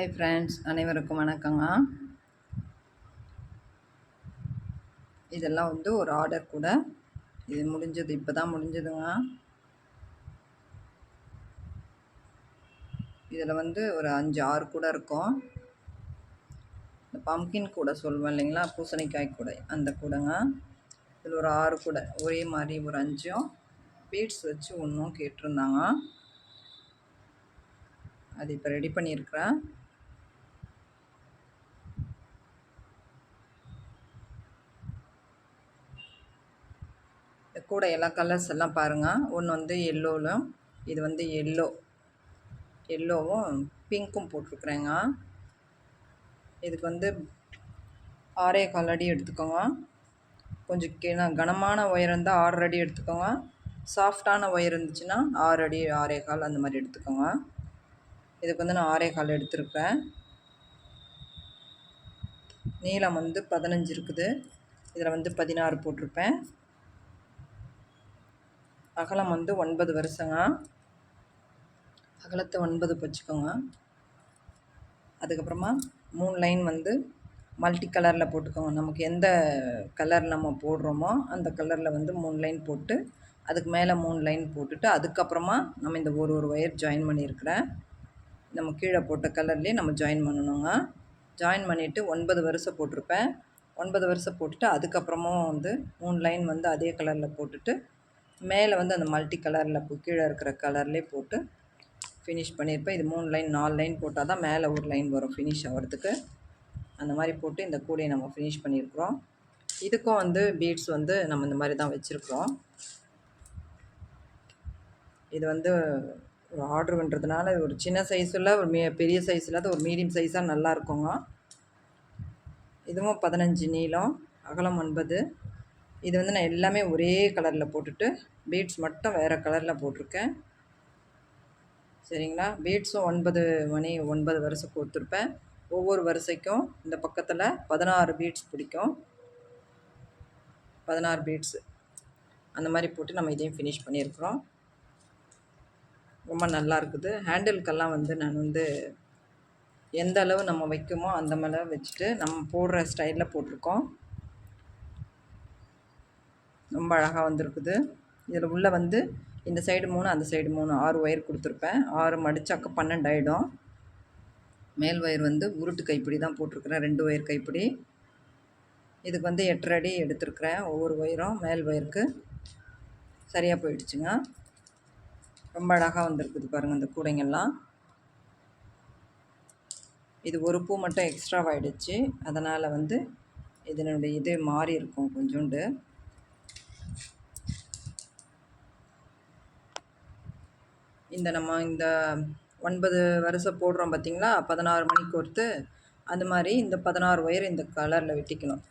Hi friends அனைவருக்கும் வணக்கங்க. இதெல்லாம் வந்து ஒரு ஆர்டர் கூட. இது முடிஞ்சது இப்போ தான் முடிஞ்சதுங்க. இதில் வந்து ஒரு அஞ்சு ஆறு கூட இருக்கும். இந்த பம்கின் கூட சொல்லுவேன் இல்லைங்களா? பூசணிக்காய் கூடை அந்த கூடைங்க. இதில் ஒரு ஆறு கூட ஒரே மாதிரி ஒரு அஞ்சும். பீட்ஸ் வச்சு ஒன்றும் கேட்டிருந்தாங்க. அது இப்போ ரெடி பண்ணியிருக்கிறேன். கூட எல்லா கலர்ஸ் எல்லாம் பாருங்கள் ஒன்று வந்து எல்லோவில் இது வந்து எல்லோ எல்லோவும் பிங்க்கும் போட்டிருக்குறேங்க. இதுக்கு வந்து ஆறே கால் அடி எடுத்துக்கோங்க. கொஞ்சம் கிண கனமான ஒயர் இருந்தால் ஆறு அடி எடுத்துக்கோங்க. சாஃப்டான ஒயர் இருந்துச்சுன்னா ஆறு அடி ஆறே கால் அந்த மாதிரி எடுத்துக்கோங்க. இதுக்கு வந்து நான் ஆறே கால் எடுத்திருக்கேன் நீளம் வந்து பதினஞ்சு இருக்குது. இதில் வந்து பதினாறு போட்டிருப்பேன். அகலம் வந்து ஒன்பது வருஷங்க. அகலத்தை ஒன்பது வச்சுக்கோங்க அதுக்கப்புறமா மூணு லைன் வந்து மல்டி கலரில் போட்டுக்கோங்க. நமக்கு எந்த கலர் நம்ம போடுறோமோ அந்த கலரில் வந்து மூணு லைன் போட்டு அதுக்கு மேலே மூணு லைன் போட்டுட்டு அதுக்கப்புறமா நம்ம இந்த ஒரு ஒரு ஒயர் ஜாயின் பண்ணியிருக்கிறேன் நம்ம கீழே போட்ட கலர்லேயே நம்ம ஜாயின் பண்ணணுங்க. ஜாயின் பண்ணிவிட்டு ஒன்பது வருஷம் போட்டிருப்பேன். ஒன்பது வருஷம் போட்டுட்டு அதுக்கப்புறமும் வந்து மூணு லைன் வந்து அதே கலரில் போட்டுட்டு மேலே வந்து அந்த மல்டி கலரில் கீழே இருக்கிற கலர்லேயே போட்டு ஃபினிஷ் பண்ணியிருப்பேன். இது மூணு லைன் நாலு லைன் போட்டால் தான் மேலே ஒரு லைன் வரும் ஃபினிஷ் ஆகிறதுக்கு அந்த மாதிரி போட்டு இந்த கூடையை நம்ம ஃபினிஷ் பண்ணியிருக்கிறோம். இதுக்கும் வந்து பீட்ஸ் வந்து நம்ம இந்த மாதிரி தான் வச்சுருக்குறோம். இது வந்து ஒரு ஆர்டர் பண்ணுறதுனால இது ஒரு சின்ன சைஸில் ஒரு மீ பெரிய சைஸ் இல்லாத ஒரு மீடியம் சைஸாக நல்லா இருக்குங்க. இதுவும் பதினஞ்சு நீளம் அகலம் ஒன்பது. இது வந்து நான் எல்லாமே ஒரே கலரில் போட்டுட்டு பீட்ஸ் மட்டும் வேறு கலரில் போட்டிருக்கேன். சரிங்களா? பீட்ஸும் ஒன்பது மணி ஒன்பது வரிசை கொடுத்துருப்பேன் ஒவ்வொரு வரிசைக்கும் இந்த பக்கத்தில் பதினாறு பீட்ஸ் பிடிக்கும். பதினாறு பீட்ஸு அந்த மாதிரி போட்டு நம்ம இதையும் ஃபினிஷ் பண்ணியிருக்கிறோம். ரொம்ப நல்லா இருக்குது. ஹேண்டிலுக்கெல்லாம் வந்து நான் வந்து எந்த அளவு நம்ம வைக்குமோ அந்த மாதிரி வச்சுட்டு நம்ம போடுற ஸ்டைலில் போட்டிருக்கோம். ரொம்ப அழகாக வந்திருக்குது. இதில் உள்ளே வந்து இந்த சைடு மூணு அந்த சைடு மூணு ஆறு ஒயர் கொடுத்துருப்பேன். ஆறு மடிச்சாக்க பன்னெண்டு ஆகிடும் மேல் ஒயர் வந்து உருட்டு கைப்பிடி தான் போட்டிருக்கிறேன். ரெண்டு ஒயர் கைப்பிடி. இதுக்கு வந்து எட்டரை அடி எடுத்துருக்குறேன். ஒவ்வொரு ஒயரும் மேல் ஒயருக்கு சரியாக போயிடுச்சுங்க. ரொம்ப அழகாக வந்திருக்குது பாருங்கள் இந்த கூடைங்கெல்லாம். இது ஒரு பூ மட்டும் எக்ஸ்ட்ராவாகிடுச்சு அதனால் வந்து இதனுடைய இது மாறி இருக்கும் கொஞ்சோண்டு. இந்த நம்ம இந்த ஒன்பது வருஷம் போடுறோம் பார்த்திங்களா பதினாறு மணிக்கு ஒருத்து அந்த மாதிரி இந்த பதினாறு ஒயர் இந்த கலரில் வெட்டிக்கணும்.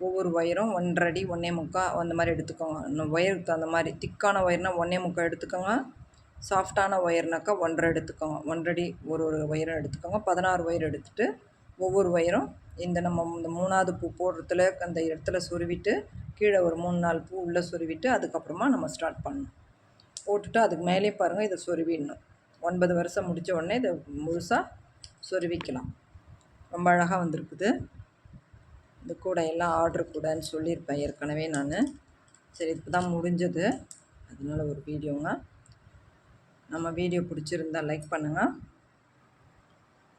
ஒவ்வொரு ஒயரும் ஒன்றரை அடி ஒன்றே முக்கால் அந்த மாதிரி எடுத்துக்கோங்க. இன்னும் ஒயருக்கு அந்த மாதிரி திக்கான ஒயர்னால் ஒன்றே முக்கால் எடுத்துக்கோங்க. சாஃப்டான ஒயர்னாக்கா ஒன்றரை எடுத்துக்கோங்க. ஒன்றடி ஒரு ஒரு ஒயரும் எடுத்துக்கோங்க. பதினாறு ஒயர் எடுத்துகிட்டு ஒவ்வொரு ஒயரும் இந்த நம்ம இந்த மூணாவது பூ போடுறதுல அந்த இடத்துல சொருவிட்டு கீழே ஒரு மூணு நாலு பூ உள்ளே சொருவிட்டு அதுக்கப்புறமா நம்ம ஸ்டார்ட் பண்ணணும். போட்டுட்டு அதுக்கு மேலே பாருங்கள் இதை சொருவிடணும். ஒன்பது வருஷம் முடித்த உடனே இதை முழுசாக சொருவிக்கலாம். ரொம்ப அழகாக வந்திருக்குது. இந்த கூடை எல்லாம் ஆர்டர் கூடன்னு சொல்லியிருப்பேன் ஏற்கனவே நான். சரி இப்போ தான் முடிஞ்சது. அதனால ஒரு வீடியோங்க. நம்ம வீடியோ பிடிச்சிருந்தா லைக் பண்ணுங்கள்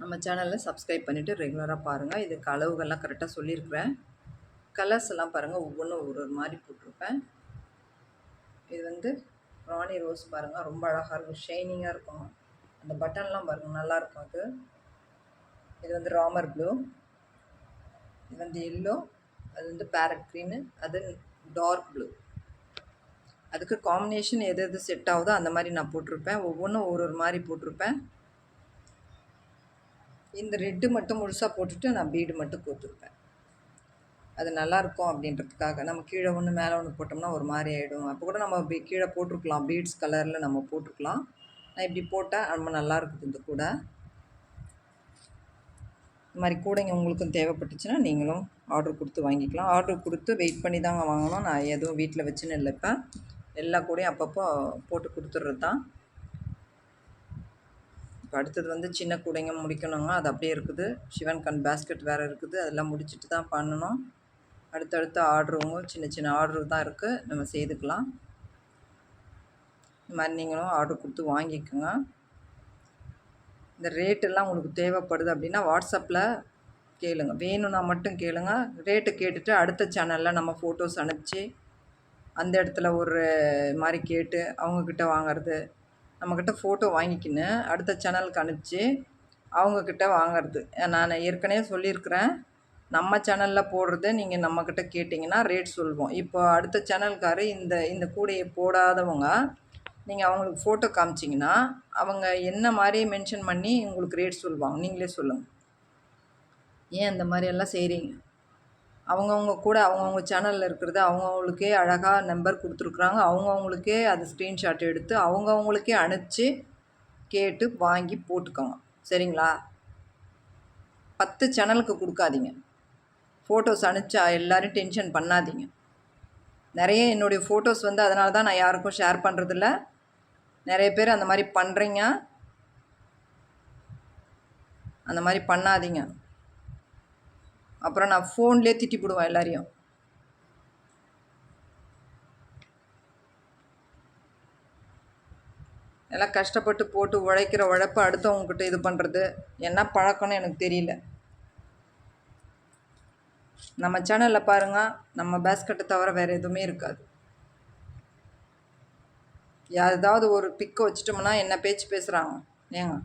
நம்ம சேனலில் சப்ஸ்கிரைப் பண்ணிவிட்டு ரெகுலராக பாருங்கள் இதுக்கு அளவுகள்லாம் கரெக்டாக சொல்லியிருக்கிறேன். கலர்ஸ் எல்லாம் பாருங்கள் ஒவ்வொன்றும் ஒரு ஒரு மாதிரி போட்டிருப்பேன். இது வந்து ராணி ரோஸ் பாருங்கள் ரொம்ப அழகாக இருக்கும். ஷைனிங்காக இருக்கும். அந்த பட்டன்லாம் பாருங்கள் நல்லாயிருக்கும் அது. இது வந்து ராமர் ப்ளூ இது வந்து எல்லோ அது வந்து பேரட் க்ரீனு அது டார்க் ப்ளூ அதுக்கு காம்பினேஷன் எது எது செட் ஆகுதோ அந்த மாதிரி நான் போட்டிருப்பேன். ஒவ்வொன்றும் ஒரு ஒரு மாதிரி போட்டிருப்பேன். இந்த ரெட்டு மட்டும் முழுசாக போட்டுட்டு நான் பீடு மட்டும் கோத்துருப்பேன். அது நல்லாயிருக்கும் அப்படின்றதுக்காக நம்ம கீழே ஒன்று மேலே ஒன்று போட்டோம்னா ஒரு மாதிரி ஆகிடும் அப்போ கூட நம்ம பீ கீழே போட்டிருக்கலாம். பீட்ஸ் கலரில் நம்ம போட்டிருக்கலாம். நான் இப்படி போட்டால் ரொம்ப நல்லா இருக்குது இந்த கூடை. இந்த மாதிரி கூடைங்க உங்களுக்கும் தேவைப்பட்டுச்சுன்னா நீங்களும் ஆர்டர் கொடுத்து வாங்கிக்கலாம். ஆர்டர் கொடுத்து வெயிட் பண்ணி தாங்க வாங்கணும். நான் எதுவும் வீட்டில் வச்சுன்னு இல்லை இப்போ. எல்லா கூடையும் அப்பப்போ போட்டு கொடுத்துட்றது தான். இப்போ அடுத்தது வந்து சின்ன கூடைங்க முடிக்கணுங்க அது அப்படியே இருக்குது. சிவன் கண் பேஸ்கெட் வேறு இருக்குது. அதெல்லாம் முடிச்சுட்டு தான் பண்ணணும். அடுத்தடுத்த ஆர்டருங்க சின்ன சின்ன ஆர்டரு தான் இருக்குது நம்ம செய்துக்கலாம். இந்த மாதிரி நீங்களும் ஆர்டர் கொடுத்து வாங்கிக்கோங்க. இந்த ரேட்டெல்லாம் உங்களுக்கு தேவைப்படுது அப்படின்னா வாட்ஸ்அப்பில் கேளுங்க. வேணும்னா மட்டும் கேளுங்க. ரேட்டு கேட்டுட்டு அடுத்த சேனலில் நம்ம ஃபோட்டோஸ் அனுப்பிச்சி அந்த இடத்துல ஒரு மாதிரி கேட்டு அவங்கக்கிட்ட வாங்கிறது நம்மக்கிட்ட ஃபோட்டோ வாங்கிக்கின்னு அடுத்த சேனலுக்கு அனுப்பிச்சி அவங்கக்கிட்ட வாங்கிறது. நான் ஏற்கனவே சொல்லியிருக்கிறேன். நம்ம சேனலில் போடுறத நீங்கள் நம்மக்கிட்ட கேட்டிங்கன்னா ரேட் சொல்வோம். இப்போ அடுத்த சேனல்காரு இந்த இந்த கூடையை போடாதவங்க நீங்கள் அவங்களுக்கு ஃபோட்டோ காமிச்சிங்கன்னா அவங்க என்ன மாதிரி மென்ஷன் பண்ணி உங்களுக்கு ரேட் சொல்லுவாங்க. நீங்களே சொல்லுங்கள் ஏன் இந்த மாதிரியெல்லாம் செய்கிறீங்க அவங்கவுங்க கூட அவங்கவுங்க சேனலில் இருக்கிறது அவங்கவுங்களுக்கே அழகாக நம்பர் கொடுத்துருக்குறாங்க. அவங்கவுங்களுக்கே அது ஸ்க்ரீன்ஷாட் எடுத்து அவங்கவுங்களுக்கே அனுப்பிச்சி கேட்டு வாங்கி போட்டுக்கோங்க. சரிங்களா? பத்து சேனலுக்கு கொடுக்காதீங்க. ஃபோட்டோஸ் அனுப்பிச்சா எல்லோரும் டென்ஷன் பண்ணாதீங்க. நிறைய என்னுடைய ஃபோட்டோஸ் வந்து அதனால தான் நான் யாருக்கும் ஷேர் பண்ணுறதில்ல நிறைய பேர் அந்த மாதிரி பண்ணுறீங்க அந்த மாதிரி பண்ணாதீங்க. அப்புறம் நான் ஃபோன்லேயே திட்டி போடுவேன் எல்லாரையும். எல்லாம் கஷ்டப்பட்டு போட்டு உழைக்கிற உழைப்ப அடுத்தவங்கக்கிட்ட இது பண்ணுறது என்ன பழக்கம்னு எனக்கு தெரியல. நம்ம சேனலில் பாருங்கள் நம்ம பேஸ்கெட்டை தவிர வேறு எதுவுமே இருக்காது. ஏதாவது ஒரு பிக்கை வச்சுட்டோம்னா என்ன பேச்சு பேசுகிறாங்க ஏங்க?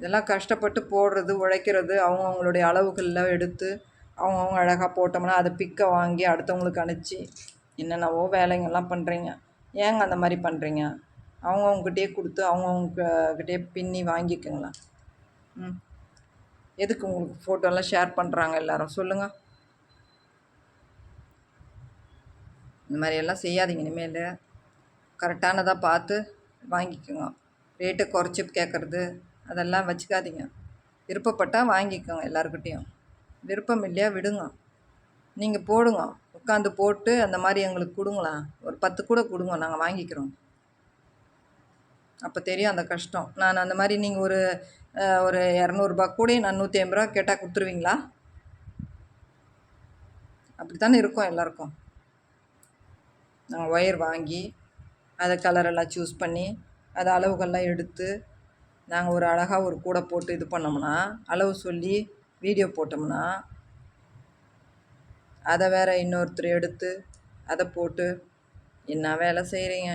இதெல்லாம் கஷ்டப்பட்டு போடுறது உழைக்கிறது அவங்கவுங்களுடைய அளவுகளில் எடுத்து அவங்கவுங்க அழகாக போட்டோம்னா அதை பிக்கை வாங்கி அடுத்தவங்களுக்கு அனுப்பிச்சி என்னென்னவோ வேலைங்கள்லாம் பண்ணுறீங்க ஏங்க அந்த மாதிரி பண்ணுறீங்க அவங்கவுங்ககிட்டயே கொடுத்து அவங்கவுங்ககிட்டயே பின்னி வாங்கிக்கோங்களேன். ம். எதுக்கு உங்களுக்கு ஃபோட்டோலாம் ஷேர் பண்ணுறாங்க எல்லோரும்? சொல்லுங்கள் இந்த மாதிரியெல்லாம் செய்யாதீங்க இனிமேல். கரெக்டானதாக பார்த்து வாங்கிக்கோங்க. ரேட்டை குறைச்சி கேட்குறது அதெல்லாம் வச்சுக்காதீங்க. விருப்பப்பட்டால் வாங்கிக்கோங்க எல்லாருக்கிட்டேயும் விருப்பம் இல்லையா விடுங்க. நீங்கள் போடுங்க. உட்காந்து போட்டு அந்த மாதிரி எங்களுக்கு கொடுங்களேன் ஒரு பத்து கூட கொடுங்க நாங்கள் வாங்கிக்கிறோம். அப்போ தெரியும் அந்த கஷ்டம். நான் அந்த மாதிரி நீங்கள் ஒரு ஒரு இரநூறுபா கூட நான் நூற்றி ஐம்பது ரூபா கேட்டால் கொடுத்துருவீங்களா? அப்படி தானே இருக்கும் எல்லாருக்கும். நாங்கள் ஒயர் வாங்கி அதை கலரெல்லாம் சூஸ் பண்ணி அதை அளவுகள்லாம் எடுத்து நாங்கள் ஒரு அழகாக ஒரு கூடை போட்டு இது பண்ணோம்னா அளவு சொல்லி வீடியோ போட்டோம்னா அதை வேறு இன்னொருத்தர் எடுத்து அதை போட்டு என்ன வேலை செய்கிறீங்க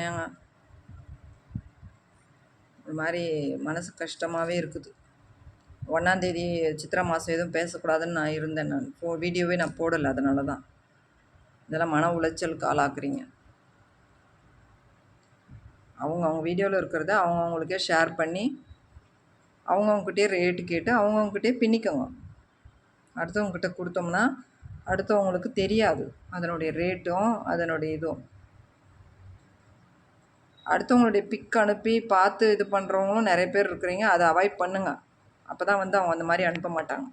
ஒரு மாதிரி மனசு கஷ்டமாகவே இருக்குது. ஒன்றாந்தேதி சித்திரை மாதம் எதுவும் பேசக்கூடாதுன்னு நான் இருந்தேன் நான். ஃபோ வீடியோவே நான் போடலை அதனால தான் இதெல்லாம் மன உளைச்சலுக்கு ஆளாக்குறீங்க. அவங்க அவங்க வீடியோவில் இருக்கிறத அவங்கவுங்களுக்கே ஷேர் பண்ணி அவங்கவுங்ககிட்டே ரேட்டு கேட்டு அவங்கவுங்ககிட்டே பின்னிக்கோங்க. அடுத்தவங்கக்கிட்ட கொடுத்தோம்னா அடுத்தவங்களுக்கு தெரியாது. அதனுடைய ரேட்டும் அதனுடைய இதுவும். அடுத்தவங்களுடைய பிக் அனுப்பி பார்த்து இது பண்ணுறவங்களும் நிறைய பேர் இருக்கிறீங்க. அதை அவாய்ட் பண்ணுங்கள் அப்போ தான் வந்து அவங்க அந்த மாதிரி அனுப்ப மாட்டாங்க.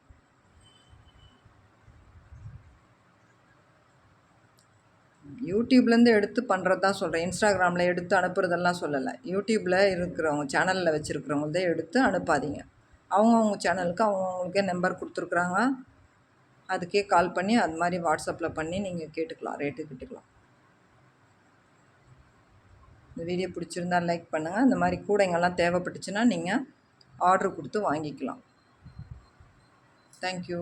யூடியூப்லேருந்து எடுத்து பண்ணுறது தான் சொல்கிறேன் இன்ஸ்டாகிராமில் எடுத்து அனுப்புறதெல்லாம் சொல்லலை. யூடியூப்பில் இருக்கிறவங்க சேனலில் வச்சுருக்கிறவங்கள்தே எடுத்து அனுப்பாதீங்க. அவங்கவுங்க சேனலுக்கு அவங்கவுங்களுக்கே நம்பர் கொடுத்துருக்குறாங்க. அதுக்கே கால் பண்ணி அது மாதிரி வாட்ஸ்அப்பில் பண்ணி நீங்கள் கேட்டுக்கலாம். ரேட்டு கேட்டுக்கலாம். இந்த வீடியோ பிடிச்சிருந்தா லைக் பண்ணுங்கள் இந்த மாதிரி கூடைங்கள்லாம் தேவைப்பட்டுச்சுன்னா நீங்கள் ஆர்டர் கொடுத்து வாங்கிக்கலாம். தேங்க்யூ